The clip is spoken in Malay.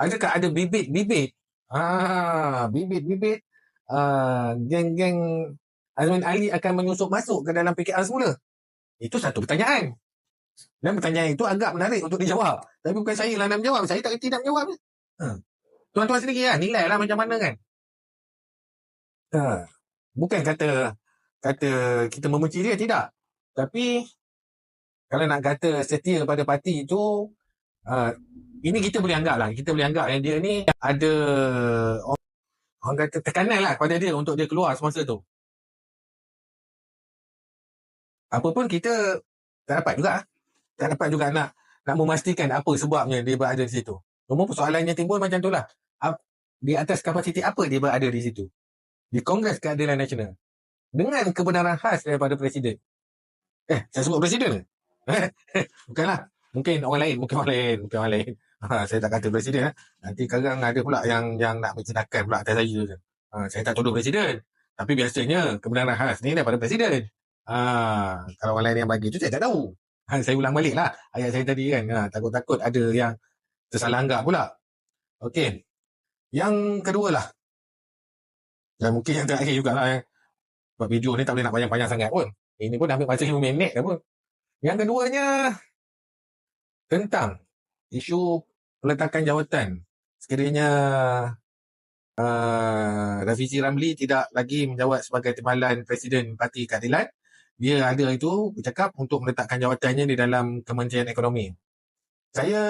Adakah ada bibit-bibit? Ah, bibit-bibit ah, geng-geng Azman Ali akan menyusup masuk ke dalam PKR semula? Itu satu pertanyaan. Dan pertanyaan itu agak menarik untuk dijawab. Tapi bukan saya lah nak menjawab. Saya tak kerti nak menjawab. Ha. Tuan-tuan sendiri lah. Nilai lah macam mana kan. Ha. Bukan kata kata kita membenci dia. Tidak. Tapi kalau nak kata setia pada parti itu uh, ini kita boleh anggap lah. Kita boleh anggap yang dia ni ada orang, kata tekanan lah pada dia untuk dia keluar semasa tu. Apa pun kita tak dapat juga. Tak dapat juga nak nak memastikan apa sebabnya dia berada di situ. Cuma persoalannya timbul macam tu lah. Di atas kapasiti apa dia berada di situ. Di Kongres Keadilan Nasional. Dengan kebenaran khas daripada Presiden. Eh, saya sebut Presiden Bukanlah. Mungkin orang lain. Mungkin orang lain. Mungkin orang lain. Ha, saya tak kata Presiden. Nanti kadang ada pula yang yang nak mencedakan pula atas saya. Ha, saya tak tuduh Presiden. Tapi biasanya kebenaran khas ni daripada Presiden. Ha, kalau orang lain yang bagi tu saya tak tahu. Ha, saya ulang balik lah ayat saya tadi kan. Ha, takut-takut ada yang tersalah anggap pula. Okey. Yang kedua lah. Dan mungkin yang terakhir juga lah. Eh. Sebab video ni tak boleh nak panjang-panjang sangat pun. Ini pun ambil masa 5 minit pun. Yang keduanya tentang isu peletakan jawatan. Sekiranya uh, Rafizi Ramli tidak lagi menjawab sebagai timbalan Presiden Parti Keadilan, dia ada itu bercakap untuk meletakkan jawatannya di dalam Kementerian Ekonomi. Saya